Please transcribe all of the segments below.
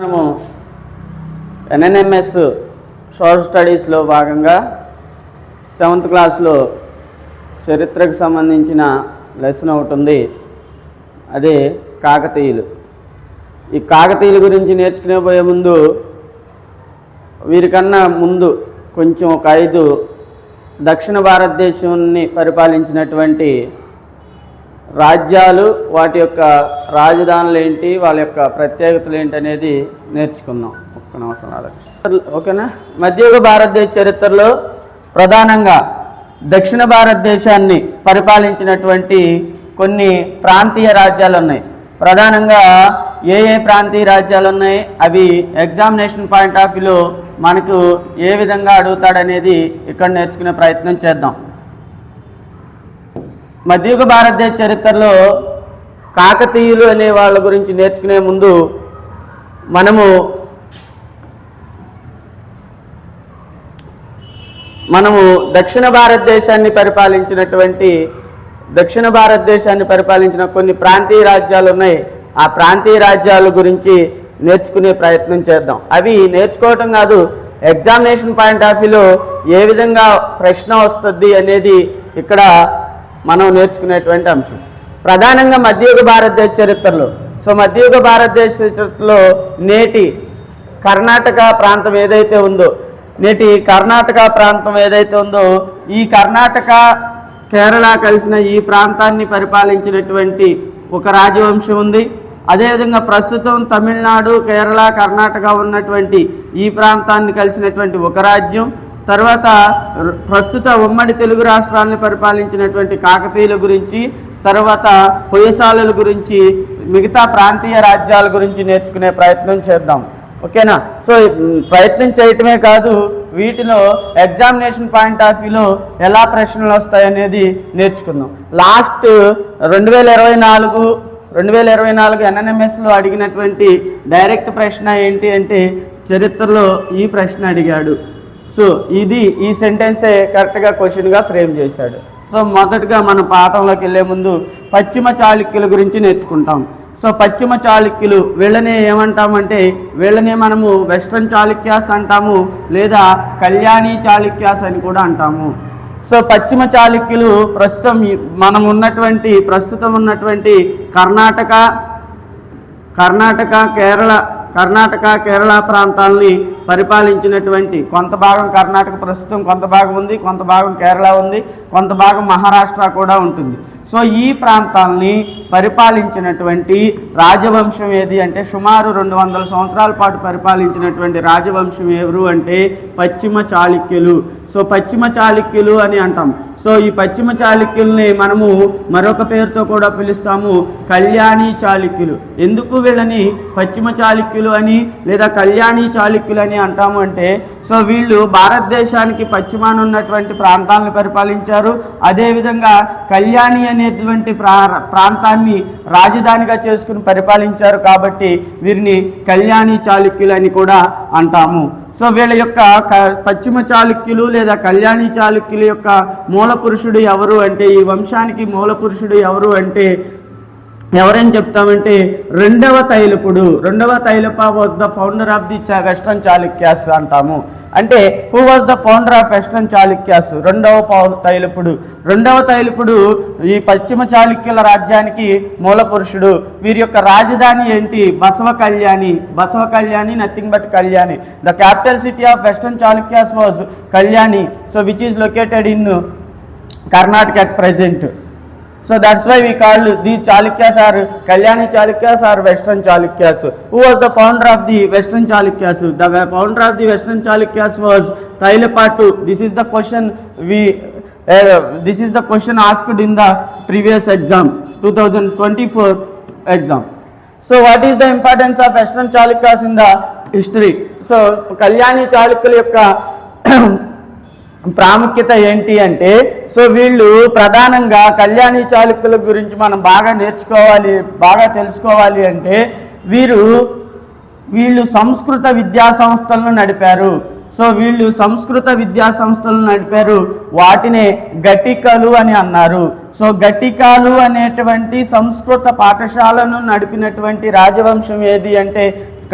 మనము ఎన్ఎన్ఎంఎస్ షోర్ స్టడీస్లో భాగంగా సెవెంత్ క్లాస్లో చరిత్రకు సంబంధించిన లెసన్ ఒకటి ఉంది. అదే కాకతీయులు. ఈ కాకతీయుల గురించి నేర్చుకునే పోయే ముందు వీరికన్నా ముందు కొంచెం ఒక ఐదు దక్షిణ భారతదేశాన్ని పరిపాలించినటువంటి రాజ్యాలు వాటి యొక్క రాజధానులు ఏంటి వాళ్ళ యొక్క ప్రత్యేకతలు ఏంటి అనేది నేర్చుకుందాం ఒక్క నిమిషం ఓకేనా? మధ్యయుగ భారతదేశ చరిత్రలో ప్రధానంగా దక్షిణ భారతదేశాన్ని పరిపాలించినటువంటి కొన్ని ప్రాంతీయ రాజ్యాలు ఉన్నాయి. ప్రధానంగా ఏ ఏ ప్రాంతీయ రాజ్యాలు ఉన్నాయి అవి ఎగ్జామినేషన్ పాయింట్ ఆఫ్ వ్యూలో మనకు ఏ విధంగా అడుగుతాడనేది ఇక్కడ నేర్చుకునే ప్రయత్నం చేద్దాం. మధ్యయుగ భారతదేశ చరిత్రలో కాకతీయులు అనే వాళ్ళ గురించి నేర్చుకునే ముందు మనము మనము దక్షిణ భారతదేశాన్ని పరిపాలించినటువంటి దక్షిణ భారతదేశాన్ని పరిపాలించిన కొన్ని ప్రాంతీయ రాజ్యాలు ఉన్నాయి. ఆ ప్రాంతీయ రాజ్యాల గురించి నేర్చుకునే ప్రయత్నం చేద్దాం. అవి నేర్చుకోవటం కాదు ఎగ్జామినేషన్ పాయింట్ ఆఫ్ వ్యూలో ఏ విధంగా ప్రశ్న వస్తుంది అనేది ఇక్కడ మనం నేర్చుకునేటువంటి అంశం. ప్రధానంగా మధ్యయుగ భారతదేశ చరిత్రలో. సో మధ్యయుగ భారతదేశ చరిత్రలో నేటి కర్ణాటక ప్రాంతం ఏదైతే ఉందో నేటి కర్ణాటక ప్రాంతం ఏదైతే ఉందో ఈ కర్ణాటక కేరళ కలిసిన ఈ ప్రాంతాన్ని పరిపాలించినటువంటి ఒక రాజవంశం ఉంది. అదేవిధంగా ప్రస్తుతం తమిళనాడు కేరళ కర్ణాటక ఉన్నటువంటి ఈ ప్రాంతాన్ని కలిసినటువంటి ఒక రాజ్యం. తర్వాత ప్రస్తుత ఉమ్మడి తెలుగు రాష్ట్రాన్ని పరిపాలించినటువంటి కాకతీయుల గురించి తర్వాత పొయ్యశాలల గురించి మిగతా ప్రాంతీయ రాజ్యాల గురించి నేర్చుకునే ప్రయత్నం చేద్దాం. ఓకేనా? సో ప్రయత్నం చేయటమే కాదు వీటిలో ఎగ్జామినేషన్ పాయింట్ ఆఫ్ వ్యూలో ఎలా ప్రశ్నలు వస్తాయనేది నేర్చుకుందాం. లాస్ట్ రెండు వేల ఇరవై నాలుగు రెండు వేల ఇరవై నాలుగు ఎన్ఎన్ఎంఎస్లో అడిగినటువంటి డైరెక్ట్ ప్రశ్న ఏంటి అంటే చరిత్రలో ఈ ప్రశ్న అడిగాడు. సో ఇది ఈ సెంటెన్సే కరెక్ట్గా క్వశ్చన్గా ఫ్రేమ్ చేశాడు. సో మొదటగా మన పాఠంలోకి వెళ్ళే ముందు పశ్చిమ చాళుక్యుల గురించి నేర్చుకుంటాం. సో పశ్చిమ చాళుక్యులు వీళ్ళని ఏమంటామంటే వీళ్ళని మనము వెస్ట్రన్ చాళుక్యాస్ అంటాము లేదా కళ్యాణి చాళుక్యాస్ అని కూడా అంటాము. సో పశ్చిమ చాళుక్యులు ప్రస్తుతం మనం ఉన్నటువంటి ప్రస్తుతం ఉన్నటువంటి కర్ణాటక కర్ణాటక కేరళ కర్ణాటక కేరళ ప్రాంతాలని పరిపాలించినటువంటి కొంత భాగం కర్ణాటక ప్రస్తుతం కొంత భాగం ఉంది కొంత భాగం కేరళ ఉంది కొంత భాగం మహారాష్ట్ర కూడా ఉంటుంది. సో ఈ ప్రాంతాలని పరిపాలించినటువంటి రాజవంశం ఏది అంటే సుమారు రెండు వందల సంవత్సరాల పాటు పరిపాలించినటువంటి రాజవంశం ఎవరు అంటే పశ్చిమ చాళుక్యులు. సో పశ్చిమ చాళుక్యులు అని అంటాం. సో ఈ పశ్చిమ చాళుక్యుల్ని మనము మరొక పేరుతో కూడా పిలుస్తాము కళ్యాణి చాళుక్యులు. ఎందుకు వీళ్ళని పశ్చిమ చాళుక్యులు అని లేదా కళ్యాణి చాళుక్యులు అని అంటాము అంటే సో వీళ్ళు భారతదేశానికి పశ్చిమాన ఉన్నటువంటి ప్రాంతాలను పరిపాలించారు. అదేవిధంగా కళ్యాణి అనేటువంటి ప్రా ప్రాంతాన్ని రాజధానిగా చేసుకుని పరిపాలించారు కాబట్టి వీరిని కళ్యాణి చాళుక్యులు అని కూడా అంటాము. సో వీళ్ళ యొక్క పశ్చిమ చాళుక్యులు లేదా కళ్యాణి చాళుక్యుల యొక్క మూల పురుషుడు ఎవరు అంటే ఈ వంశానికి మూల పురుషుడు ఎవరు అంటే ఎవరని చెప్తామంటే రెండవ తైలపుడు రెండవ Tailapa was the founder of the western Chalukyas అంటాము. అంటే who was the founder of western Chalukyas రెండవ తైలపుడు. రెండవ తైలపుడు ఈ పశ్చిమ చాళుక్యుల రాజ్యానికి మూల పురుషుడు. వీరి యొక్క రాజధాని ఏంటి? Basava Kalyani. Basava Kalyani nothing but Kalyani. The capital city of western Chalukyas was Kalyani. So which is located in Karnataka at present So that's why we call these Chalukyas are Kalyani Chalukyas or Western Chalukyas. Who was the founder of the Western Chalukyas? The founder of the Western Chalukyas was Tailapattu. This is the question we, uh, this is the question asked in the previous exam, 2024 exam. So what is the importance of Western Chalukyas in the history? So Kalyani Chalukyల యొక్క ప్రాముఖ్యత ఏంటి అంటే so వీళ్ళు ప్రధానంగా కళ్యాణి చాళుక్యుల గురించి మనం బాగా నేర్చుకోవాలి బాగా తెలుసుకోవాలి అంటే వీరు వీళ్ళు సంస్కృత విద్యా సంస్థలను నడిపారు. సో వీళ్ళు సంస్కృత విద్యా సంస్థలు నడిపారు. వాటినే గటికలు అని అన్నారు. సో గటికాలు అనేటువంటి సంస్కృత పాఠశాలను నడిపినటువంటి రాజవంశం ఏది అంటే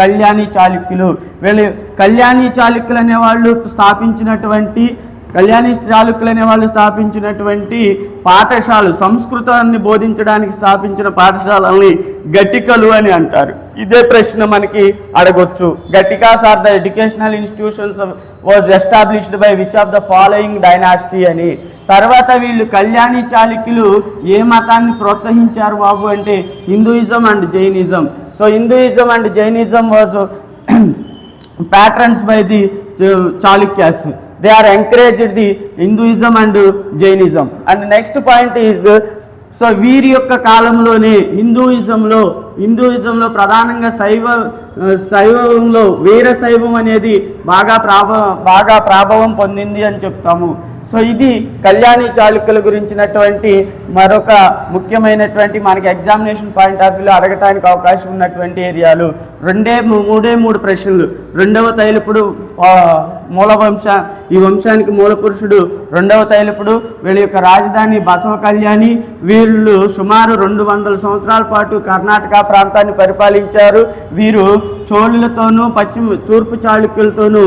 కళ్యాణి చాళుక్యులు. వీళ్ళు కళ్యాణి చాళుక్యులు అనేవాళ్ళు స్థాపించినటువంటి కళ్యాణి చాళుక్యులు అనే వాళ్ళు స్థాపించినటువంటి పాఠశాలలు సంస్కృతాన్ని బోధించడానికి స్థాపించిన పాఠశాలల్ని గట్టికలు అని అంటారు. ఇదే ప్రశ్న మనకి అడగొచ్చు. Ghatikas are the educational institutions was established by which of the following dynasty అని. తర్వాత వీళ్ళు కళ్యాణి చాళుక్యులు ఏ మతాన్ని ప్రోత్సహించారు బాబు అంటే Hinduism and Jainism. So Hinduism and Jainism was patrons by the Chalukyas. They are encouraged the Hinduism and Jainism and next point is so వీరి యొక్క కాలంలోనే హిందూయిజంలో హిందూయిజంలో ప్రధానంగా శైవ శైవంలో వీర శైవం అనేది బాగా ప్రాభ బాగా ప్రాభవం పొందింది అని చెప్తాము. సో ఇది కళ్యాణి చాళుక్యుల గురించినటువంటి మరొక ముఖ్యమైనటువంటి మనకి ఎగ్జామినేషన్ పాయింట్ ఆఫ్ వ్యూలో అడగటానికి అవకాశం ఉన్నటువంటి ఏరియాలు. రెండే మూ- మూడే మూడు ప్రశ్నలు. రెండవ తైలపుడు మూల వంశ ఈ వంశానికి మూల పురుషుడు రెండవ తైలపుడు వీళ్ళ యొక్క రాజధాని బసవ కళ్యాణి వీళ్ళు సుమారు రెండు వందల సంవత్సరాల పాటు కర్ణాటక ప్రాంతాన్ని పరిపాలించారు. వీరు చోళులతోనూ పశ్చిమ తూర్పు చాళుక్యులతోనూ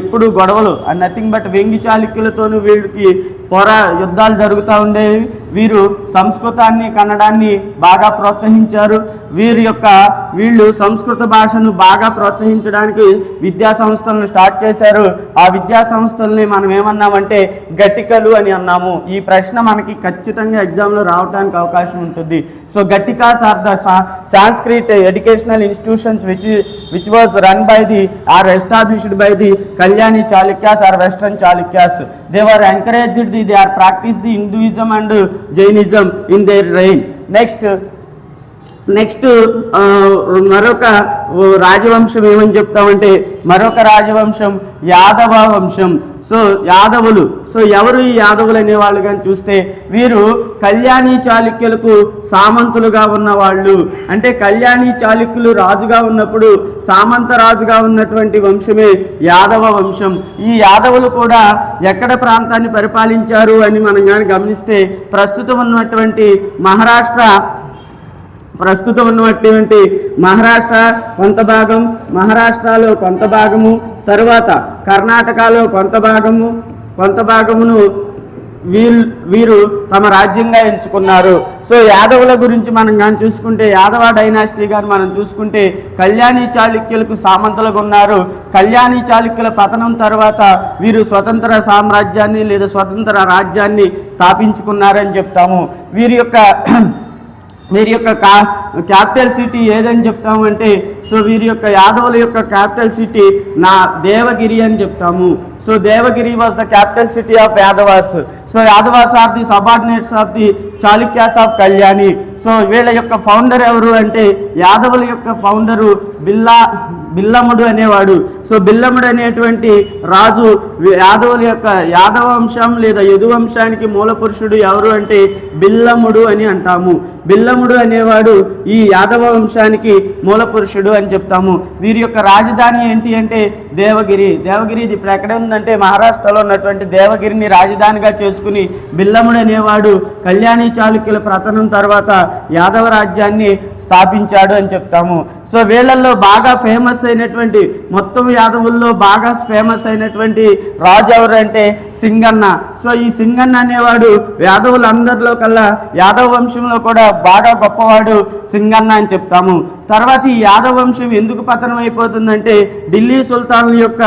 ఎప్పుడు గొడవలు నథింగ్ బట్ వెంగి చాళుక్యులతోనూ వీళ్ళకి పోరా యుద్ధాలు జరుగుతూ ఉండేవి. వీరు సంస్కృతాన్ని కన్నడాన్ని బాగా ప్రోత్సహించారు. వీరి యొక్క వీళ్ళు సంస్కృత భాషను బాగా ప్రోత్సహించడానికి విద్యా సంస్థలను స్టార్ట్ చేశారు. ఆ విద్యా సంస్థల్ని మనం ఏమన్నామంటే గట్టికలు అని అన్నాము. ఈ ప్రశ్న మనకి ఖచ్చితంగా ఎగ్జామ్లో రావడానికి అవకాశం ఉంటుంది. So Ghatikas are the Sanskrit educational institutions which which was run by the are established by the Kalyani Chalukyas are western Chalukyas. They were encouraged the they are practice the Hinduism and Jainism in their reign. Next next ah, మరొక రాజవంశం ఏమని చెప్తామంటే మరొక రాజవంశం యాదవ వంశం. So యాదవులు. So ఎవరు ఈ యాదవులు అనేవాళ్ళు కానీ చూస్తే వీరు కళ్యాణి చాళుక్యులకు సామంతులుగా ఉన్నవాళ్ళు. అంటే కళ్యాణి చాళుక్యులు రాజుగా ఉన్నప్పుడు సామంత రాజుగా ఉన్నటువంటి వంశమే యాదవ వంశం. ఈ యాదవులు కూడా ఎక్కడ ప్రాంతాన్ని పరిపాలించారు అని మనం కానీ గమనిస్తే ప్రస్తుతం ఉన్నటువంటి మహారాష్ట్ర ప్రస్తుతం ఉన్నటువంటి మహారాష్ట్ర కొంత భాగం మహారాష్ట్రలో కొంత భాగము తరువాత కర్ణాటకలో కొంత భాగము కొంత భాగమును వీళ్ళు వీరు తమ రాజ్యంగా ఎంచుకున్నారు. సో యాదవుల గురించి మనం కానీ చూసుకుంటే యాదవ డైనాసిటీ గారు మనం చూసుకుంటే కళ్యాణి చాళుక్యులకు సామంతలుగా ఉన్నారు. కళ్యాణి చాళుక్యుల పతనం తర్వాత వీరు స్వతంత్ర సామ్రాజ్యాన్ని లేదా స్వతంత్ర రాజ్యాన్ని స్థాపించుకున్నారని చెప్తాము. వీరి యొక్క వీరి యొక్క కా క్యాపిటల్ సిటీ ఏదని చెప్తామంటే సో వీరి యొక్క యాదవుల యొక్క క్యాపిటల్ సిటీ నా దేవగిరి అని చెప్తాము. So Devagiri was the capital city of Yadavas. So Yadavas of the subordinates of the Chalukyas of Kalyani. So వీళ్ళ యొక్క ఫౌండర్ ఎవరు అంటే యాదవుల యొక్క ఫౌండరు బిల్లా బిల్లముడు అనేవాడు. సో బిల్లముడు అనేటువంటి రాజు యాదవుల యొక్క యాదవ వంశం లేదా యదు వంశానికి మూల పురుషుడు ఎవరు అంటే బిల్లముడు అని అంటాము. బిల్లముడు అనేవాడు ఈ యాదవ వంశానికి మూల పురుషుడు అని చెప్తాము. వీరి యొక్క రాజధాని ఏంటి అంటే దేవగిరి. దేవగిరి ఇది ఇప్పుడు ఎక్కడ ఉందంటే మహారాష్ట్రలో ఉన్నటువంటి దేవగిరిని రాజధానిగా చేసుకుని బిల్లముడు అనేవాడు కళ్యాణి చాళుక్యుల ప్రతనం తర్వాత యాదవ రాజ్యాన్ని స్థాపించాడు అని చెప్తాము. సో వీళ్ళల్లో బాగా ఫేమస్ అయినటువంటి మొత్తం యాదవుల్లో బాగా ఫేమస్ అయినటువంటి రాజు ఎవరంటే అంటే సింగన్న. సో ఈ సింగన్న అనేవాడు యాదవులందరిలో కల్లా యాదవ వంశంలో కూడా బాగా గొప్పవాడు సింగన్న అని చెప్తాము. తర్వాత ఈ యాదవ వంశం ఎందుకు పతనం అయిపోతుందంటే ఢిల్లీ సుల్తాన్ల యొక్క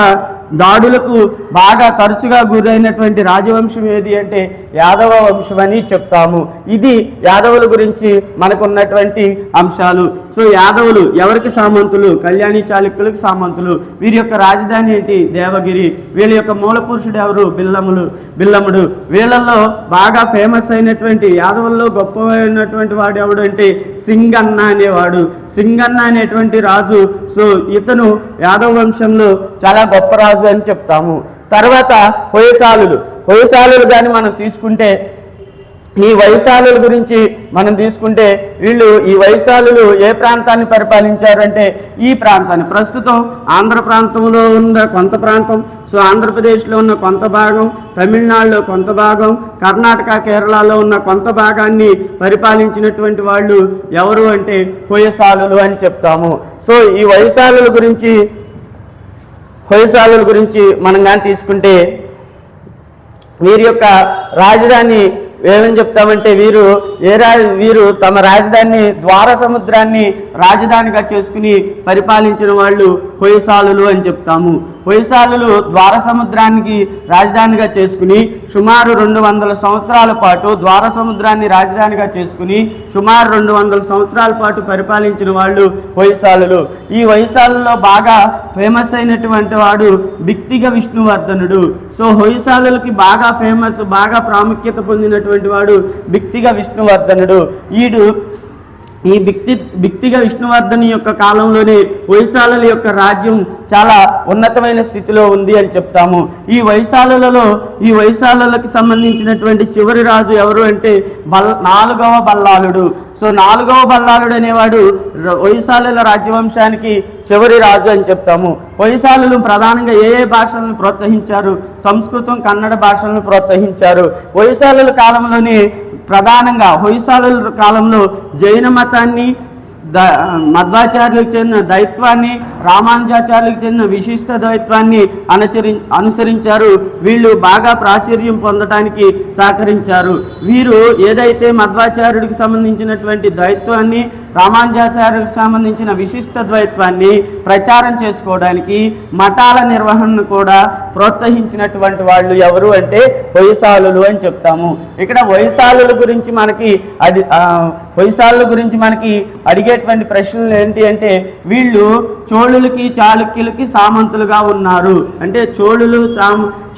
దాడులకు బాగా తరచుగా గురైనటువంటి రాజవంశం ఏది అంటే యాదవ వంశం అని చెప్తాము. ఇది యాదవుల గురించి మనకున్నటువంటి అంశాలు. సో యాదవులు ఎవరికి సామంతులు? కళ్యాణి చాళుక్యులకు సామంతులు. వీరి యొక్క రాజధాని ఏంటి? దేవగిరి. వీళ్ళ యొక్క మూల పురుషుడు ఎవరు? బిల్లములు బిల్లముడు. వీళ్ళల్లో బాగా ఫేమస్ అయినటువంటి యాదవుల్లో గొప్పమైనటువంటి వాడు ఎవడు అంటే సింగన్న అనేవాడు. సింగన్న అనేటువంటి రాజు. సో ఇతను యాదవ వంశంలో చాలా గొప్ప రాజు అని చెప్తాము. తర్వాత హొయసాలులు. హొయసాలులు కానీ మనం తీసుకుంటే ఈ వైశాలుల గురించి మనం తీసుకుంటే వీళ్ళు ఈ వైశాలులు ఏ ప్రాంతాన్ని పరిపాలించారు అంటే ఈ ప్రాంతాన్ని. ప్రస్తుతం ఆంధ్ర ప్రాంతంలో ఉన్న కొంత ప్రాంతం సో ఆంధ్రప్రదేశ్లో ఉన్న కొంత భాగం తమిళనాడులో కొంత భాగం కర్ణాటక కేరళలో ఉన్న కొంత భాగాన్ని పరిపాలించినటువంటి వాళ్ళు ఎవరు అంటే కొయ్యశాలులు అని చెప్తాము. సో ఈ వైశాలుల గురించి హొయసాలుల గురించి మనం కానీ తీసుకుంటే వీరి యొక్క రాజధాని ఏమని చెప్తామంటే వీరు ఏ రా వీరు తమ రాజధాని ద్వార సముద్రాన్ని రాజధానిగా చేసుకుని పరిపాలించిన వాళ్ళు హొయసాలులు అని చెప్తాము. హొయసాలులు ద్వార సముద్రానికి రాజధానిగా చేసుకుని సుమారు రెండు వందల సంవత్సరాల పాటు ద్వార సముద్రాన్ని రాజధానిగా చేసుకుని సుమారు రెండు వందల సంవత్సరాల పాటు పరిపాలించిన వాళ్ళు హొయసాలులు. ఈ హొయసాలలో బాగా ఫేమస్ అయినటువంటి వాడు బిక్తిగ విష్ణువర్ధనుడు. సో హొయసాలులకి బాగా ఫేమస్ బాగా ప్రాముఖ్యత పొందినటువంటి వాడు బిక్తిగ విష్ణువర్ధనుడు. ఈడు ఈ వ్యక్తి వ్యక్తిగా విష్ణువర్ధన్ యొక్క కాలంలోనే వైశాలుల యొక్క రాజ్యం చాలా ఉన్నతమైన స్థితిలో ఉంది అని చెప్తాము. ఈ వైశాలులలో ఈ వైశాలలకు సంబంధించినటువంటి చివరి రాజు ఎవరు అంటే బల్ నాలుగవ బల్లాలుడు. సో నాలుగవ బల్లాలుడు అనేవాడు ర- వైశాలుల రాజ్యవంశానికి చివరి రాజు అని చెప్తాము. వైశాలులు ప్రధానంగా ఏ ఏ భాషలను ప్రోత్సహించారు? సంస్కృతం కన్నడ భాషలను ప్రోత్సహించారు. వైశాలుల కాలంలోనే ప్రధానంగా హొయసాలుల కాలంలో జైన మతాన్ని ద మధ్వాచార్యులకు చెందిన దైత్వాన్ని రామానుజాచార్యులకు చెందిన విశిష్ట దైత్వాన్ని అనుచరి అనుసరించారు. వీళ్ళు బాగా ప్రాచుర్యం పొందటానికి సహకరించారు. వీరు ఏదైతే మధ్వాచార్యుడికి సంబంధించినటువంటి ద్వైత్వాన్ని రామానుజాచార్యుడికి సంబంధించిన విశిష్ట ద్వైత్వాన్ని ప్రచారం చేసుకోవడానికి మఠాల నిర్వహణను కూడా ప్రోత్సహించినటువంటి వాళ్ళు ఎవరు అంటే హొయసాలులు అని చెప్తాము. ఇక్కడ వైశాలుల గురించి మనకి అది వయసాలుల గురించి మనకి అడిగేటువంటి ప్రశ్నలు ఏంటి అంటే వీళ్ళు చోళులకి చాళుక్యులకి సామంతులుగా ఉన్నారు. అంటే చోళులు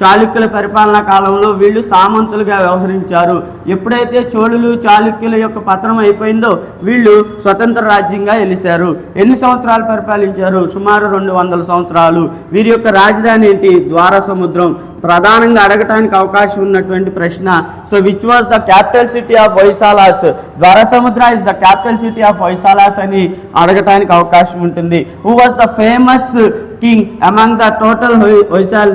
చాళుక్యుల పరిపాలనా కాలంలో వీళ్ళు సామంతులుగా వ్యవహరించారు. ఎప్పుడైతే చోళులు చాళుక్యుల యొక్క పతనం అయిపోయిందో వీళ్ళు స్వతంత్ర రాజ్యంగా వెలిశారు ఎన్ని సంవత్సరాలు పరిపాలించారు? సుమారు రెండు వందల సంవత్సరాలు. వీరి యొక్క రాజధాని ఏంటి? ద్వార సముద్రం ప్రధానంగా అడగటానికి అవకాశం ఉన్నటువంటి ప్రశ్న. So which was the capital city of Hoysalas Dwara Samudra is the capital city of Hoysalas అని అడగటానికి అవకాశం ఉంటుంది. Who was the famous king among the total Vaishal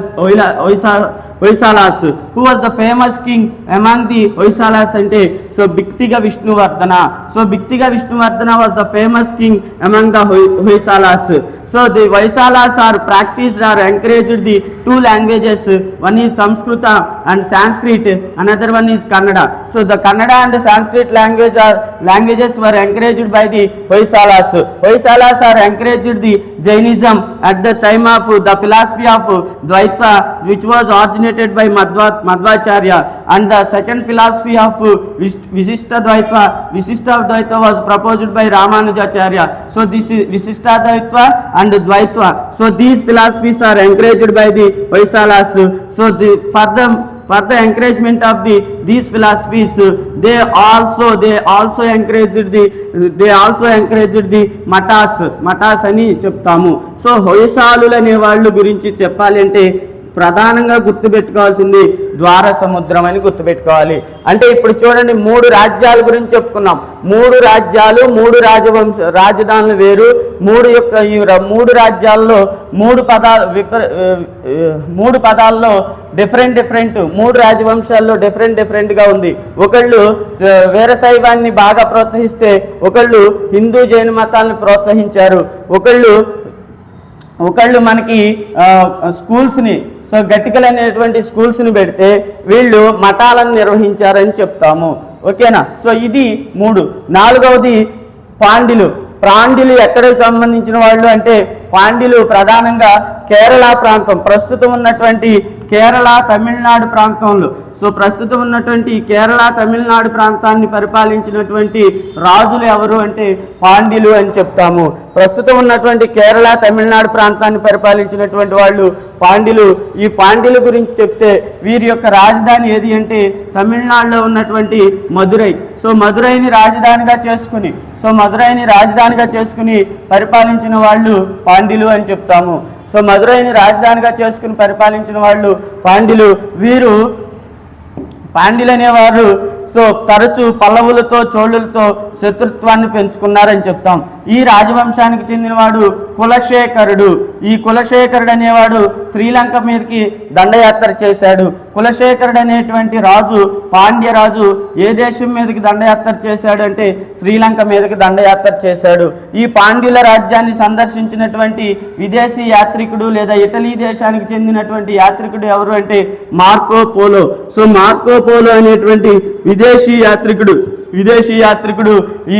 వైసా Hoysalas who was the famous king among the Hoysalas అంటే so Bittiga Vishnuvardhana. So Bittiga Vishnuvardhana was the famous king among the Hoysalas so the Hoysalas are practised are encouraged the two languages one is Sanskrit and Sanskrit another one is Kannada so the Kannada and Sanskrit language are languages were encouraged by the Hoysalas Hoysalas are encouraged the Jainism at the time of the philosophy of Dvaita which was originated by Madhva, Madhvacharya. And the second philosophy of uh, Vis- Visishta Dvaitva, Visishta Dvaitva was proposed by Ramanujacharya. So this Vishishtadvaita and Dvaita so these philosophies are encouraged by the Hoysalas so the for the for the encouragement of the these philosophies they also they also encouraged the they also encouraged the mathas mathas అని చెప్తాము. So హొయసాలు అనే వాళ్ళు గురించి చెప్పాలంటే ప్రధానంగా గుర్తుపెట్టుకోవాల్సింది ద్వార సముద్రం అని గుర్తుపెట్టుకోవాలి. అంటే ఇప్పుడు చూడండి మూడు రాజ్యాల గురించి చెప్పుకున్నాం. మూడు రాజ్యాలు మూడు రాజవంశ రాజధానులు వేరు. మూడు యొక్క ఈ మూడు రాజ్యాల్లో మూడు పదాలు మూడు పదాల్లో డిఫరెంట్ డిఫరెంట్ మూడు రాజవంశాల్లో డిఫరెంట్ డిఫరెంట్గా ఉంది. ఒకళ్ళు ఆ, వీరశైవాన్ని బాగా ప్రోత్సహిస్తే ఒకళ్ళు హిందూ జైన మతాలను ప్రోత్సహించారు. ఒకళ్ళు ఒకళ్ళు మనకి స్కూల్స్ని సో గట్టికలు అనేటువంటి స్కూల్స్ని పెడితే వీళ్ళు మఠాలను నిర్వహించారని చెప్తాము. ఓకేనా? సో ఇది మూడు. నాలుగవది పాండిలు. పాండిలు ఎక్కడికి సంబంధించిన వాళ్ళు అంటే పాండిలు ప్రధానంగా కేరళ ప్రాంతం. ప్రస్తుతం ఉన్నటువంటి కేరళ తమిళనాడు ప్రాంతంలో. సో ప్రస్తుతం ఉన్నటువంటి కేరళ తమిళనాడు ప్రాంతాన్ని పరిపాలించినటువంటి రాజులు ఎవరు అంటే పాండ్యులు అని చెప్తాము. ప్రస్తుతం ఉన్నటువంటి కేరళ తమిళనాడు ప్రాంతాన్ని పరిపాలించినటువంటి వాళ్ళు పాండ్యులు. ఈ పాండ్యుల గురించి చెప్తే వీరి యొక్క రాజధాని ఏది అంటే తమిళనాడులో ఉన్నటువంటి మదురై సో మదురైని రాజధానిగా చేసుకుని సో మదురైని రాజధానిగా చేసుకుని పరిపాలించిన వాళ్ళు పాండ్యులు అని చెప్తాము. సో మధురైని రాజధానిగా చేసుకుని పరిపాలించిన వాళ్ళు పాండ్యులు. వీరు పాండ్యులు అనేవారు సో తరచు పల్లవులతో చోళులతో శత్రుత్వాన్ని పెంచుకున్నారని చెప్తాం. ఈ రాజవంశానికి చెందినవాడు కులశేఖరుడు. ఈ కులశేఖరుడు అనేవాడు శ్రీలంక మీదకి దండయాత్ర చేశాడు. కులశేఖరుడు అనేటువంటి రాజు పాండ్యరాజు ఏ దేశం మీదకి దండయాత్ర చేశాడు అంటే శ్రీలంక మీదకి దండయాత్ర చేశాడు. ఈ పాండ్యుల రాజ్యాన్ని సందర్శించినటువంటి విదేశీ యాత్రికుడు లేదా ఇటలీ దేశానికి చెందినటువంటి యాత్రికుడు ఎవరు అంటే Marco Polo. So Marco Polo అనేటువంటి విదేశీ యాత్రికుడు విదేశీ యాత్రికుడు ఈ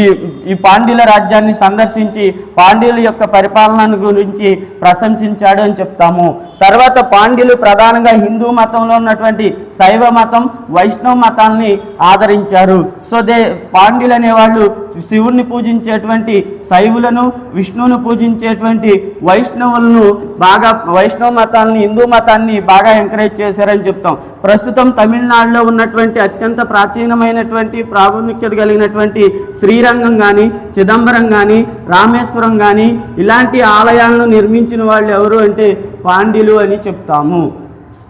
ఈ పాండ్యుల రాజ్యాన్ని సందర్శించి పాండ్యుల యొక్క పరిపాలన గురించి ప్రశంసించాడు అని చెప్తాము. తర్వాత పాండ్యులు ప్రధానంగా హిందూ మతంలో ఉన్నటువంటి శైవ మతం వైష్ణవ మతాన్ని ఆదరించారు. సో దే పాండ్యులు అనేవాళ్ళు శివుణ్ణి పూజించేటువంటి శైవులను విష్ణువును పూజించేటువంటి వైష్ణవులను బాగా వైష్ణవ మతాన్ని హిందూ మతాన్ని బాగా ఎంకరేజ్ చేశారని చెప్తాం. ప్రస్తుతం తమిళనాడులో ఉన్నటువంటి అత్యంత ప్రాచీనమైనటువంటి ప్రాముఖ్యత కలిగినటువంటి శ్రీరంగం కానీ చిదంబరం కానీ రామేశ్వరం కానీ ఇలాంటి ఆలయాలను నిర్మించిన వాళ్ళు ఎవరు అంటే పాండ్యులు అని చెప్తాము.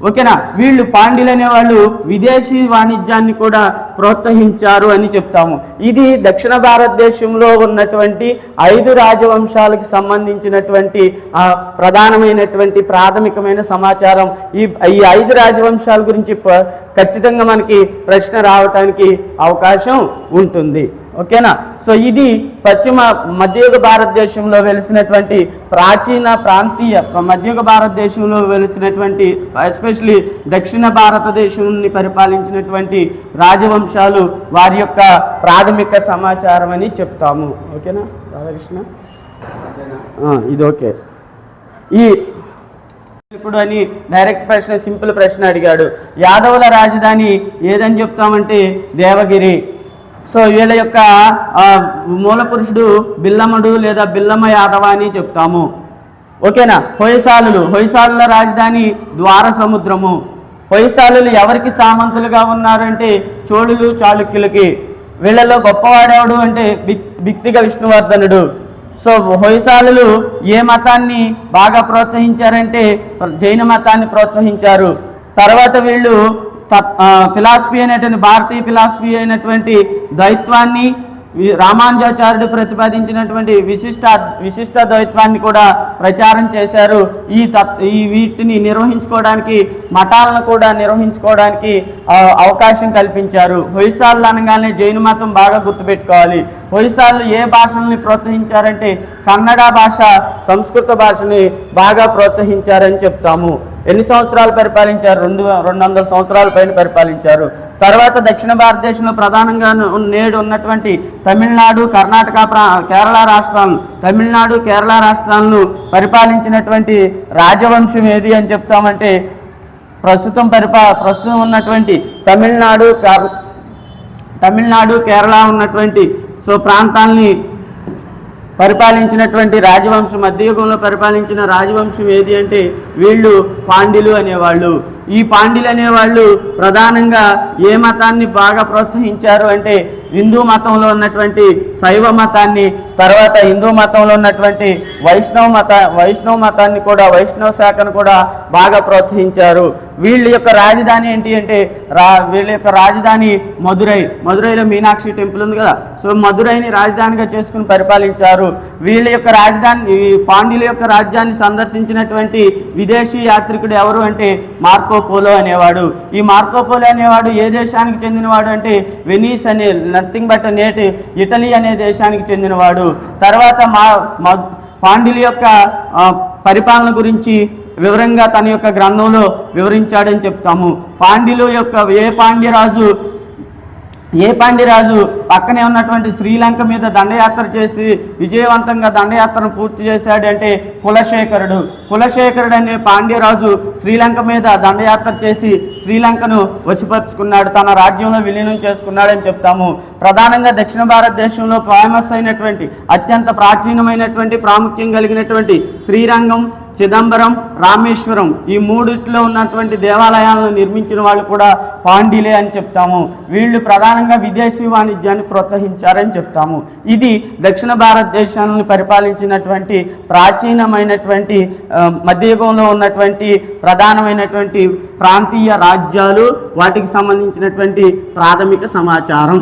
ఓకేనా? వీళ్ళు పాండ్యులు అనేవాళ్ళు విదేశీ వాణిజ్యాన్ని కూడా ప్రోత్సహించారు అని చెప్తాము. ఇది దక్షిణ భారతదేశంలో ఉన్నటువంటి ఐదు రాజవంశాలకు సంబంధించినటువంటి ప్రధానమైనటువంటి ప్రాథమికమైన సమాచారం. ఈ ఈ ఐదు రాజవంశాల గురించి ఖచ్చితంగా మనకి ప్రశ్న రావటానికి అవకాశం ఉంటుంది. ఓకేనా? సో ఇది పశ్చిమ మధ్యయుగ భారతదేశంలో వెలిసినటువంటి ప్రాచీన ప్రాంతీయ మధ్యయుగ భారతదేశంలో వెలిసినటువంటి ఎస్పెషలీ దక్షిణ భారతదేశాన్ని పరిపాలించినటువంటి రాజవంశాలు వారి యొక్క ప్రాథమిక సమాచారం అని చెప్తాము. ఓకేనా? రాధాకృష్ణ? ఇది ఓకే. ఈ ఇప్పుడు అని డైరెక్ట్ ప్రశ్న సింపుల్ ప్రశ్న అడిగాడు. యాదవుల రాజధాని ఏదని చెప్తామంటే దేవగిరి. సో వీళ్ళ యొక్క మూల పురుషుడు బిల్లముడు లేదా బిల్లమ్మ యాదవ అని చెప్తాము. ఓకేనా? హొయసాలులు. హొయసాలుల రాజధాని ద్వార సముద్రము హొయసాలులు ఎవరికి సామంతులుగా ఉన్నారంటే చోళులు చాళుక్యులకి. వీళ్ళలో గొప్పవాడేవాడు అంటే బిక్ విష్ణువర్ధనుడు. సో హొయసాలులు ఏ మతాన్ని బాగా ప్రోత్సహించారంటే జైన మతాన్ని ప్రోత్సహించారు. తర్వాత వీళ్ళు ఫిలాసఫీ అనేటువంటి భారతీయ ఫిలాసఫీ అయినటువంటి ద్వైత్వాన్ని రామానుజాచార్యుడు ప్రతిపాదించినటువంటి విశిష్ట విశిష్ట ద్వైత్వాన్ని కూడా ప్రచారం చేశారు. ఈ తత్ ఈ వీటిని నిర్వహించుకోవడానికి మఠాలను కూడా నిర్వహించుకోవడానికి అవకాశం కల్పించారు. హొయసాళ్ళు అనగానే జైన మతం బాగా గుర్తుపెట్టుకోవాలి. హొయసాళ్ళు ఏ భాషల్ని ప్రోత్సహించారంటే కన్నడ భాష సంస్కృత భాషని బాగా ప్రోత్సహించారని చెప్తాము. ఎన్ని సంవత్సరాలు పరిపాలించారు? రెండు రెండు వందల సంవత్సరాల పైన పరిపాలించారు. తర్వాత దక్షిణ భారతదేశంలో ప్రధానంగా నేడు ఉన్నటువంటి తమిళనాడు కర్ణాటక ప్రా కేరళ రాష్ట్రాలను తమిళనాడు కేరళ రాష్ట్రాలను పరిపాలించినటువంటి రాజవంశం ఏది అని చెప్తామంటే ప్రస్తుతం పరిపా ప్రస్తుతం ఉన్నటువంటి తమిళనాడు తమిళనాడు కేరళ ఉన్నటువంటి సో ప్రాంతాల్ని పరిపాలించినటువంటి రాజవంశం మధ్యయుగంలో పరిపాలించిన రాజవంశం ఏది అంటే వీళ్ళు పాండిలు అనేవాళ్ళు. ఈ పాండిలు అనేవాళ్ళు ప్రధానంగా ఏ మతాన్ని బాగా ప్రోత్సహించారు అంటే హిందూ మతంలో ఉన్నటువంటి శైవ మతాన్ని తర్వాత హిందూ మతంలో ఉన్నటువంటి వైష్ణవ మత వైష్ణవ మతాన్ని కూడా వైష్ణవ శాఖను కూడా బాగా ప్రోత్సహించారు. వీళ్ళ యొక్క రాజధాని ఏంటి అంటే రా వీళ్ళ యొక్క రాజధాని మధురై మధురైలో మీనాక్షి టెంపుల్ ఉంది కదా. సో మధురైని రాజధానిగా చేసుకుని పరిపాలించారు. వీళ్ళ యొక్క రాజధాని పాండ్యుల యొక్క రాజ్యాన్ని సందర్శించినటువంటి విదేశీ యాత్రి యాత్రికుడు ఎవరు అంటే మార్కోపోలో అనేవాడు. ఈ మార్కోపోలో అనేవాడు ఏ దేశానికి చెందినవాడు అంటే వెనీస్ అనే నథింగ్ బట్ నేటి ఇటలీ అనే దేశానికి చెందినవాడు. తర్వాత మా మా- పాండ్యుల యొక్క పరిపాలన గురించి వివరంగా తన యొక్క గ్రంథంలో వివరించాడని చెప్తాము. పాండ్యులు యొక్క ఏ పాండ్యరాజు ఏ పాండ్యరాజు పక్కనే ఉన్నటువంటి శ్రీలంక మీద దండయాత్ర చేసి విజయవంతంగా దండయాత్రను పూర్తి చేశాడు అంటే కులశేఖరుడు. కులశేఖరుడు అనే పాండ్యరాజు శ్రీలంక మీద దండయాత్ర చేసి శ్రీలంకను వశపరుచుకున్నాడు. తన రాజ్యంలో విలీనం చేసుకున్నాడని చెప్తాము. ప్రధానంగా దక్షిణ భారతదేశంలో ఫేమస్ అయినటువంటి అత్యంత ప్రాచీనమైనటువంటి ప్రాముఖ్యం కలిగినటువంటి శ్రీరంగం చిదంబరం రామేశ్వరం ఈ మూడిట్లో ఉన్నటువంటి దేవాలయాలను నిర్మించిన వాళ్ళు కూడా పాండిలే అని చెప్తాము. వీళ్ళు ప్రధానంగా విదేశీ వాణిజ్యాన్ని ప్రోత్సహించారని చెప్తాము. ఇది దక్షిణ భారతదేశాన్ని పరిపాలించినటువంటి ప్రాచీనమైనటువంటి మధ్యయుగంలో ఉన్నటువంటి ప్రధానమైనటువంటి ప్రాంతీయ రాజ్యాలు వాటికి సంబంధించినటువంటి ప్రాథమిక సమాచారం.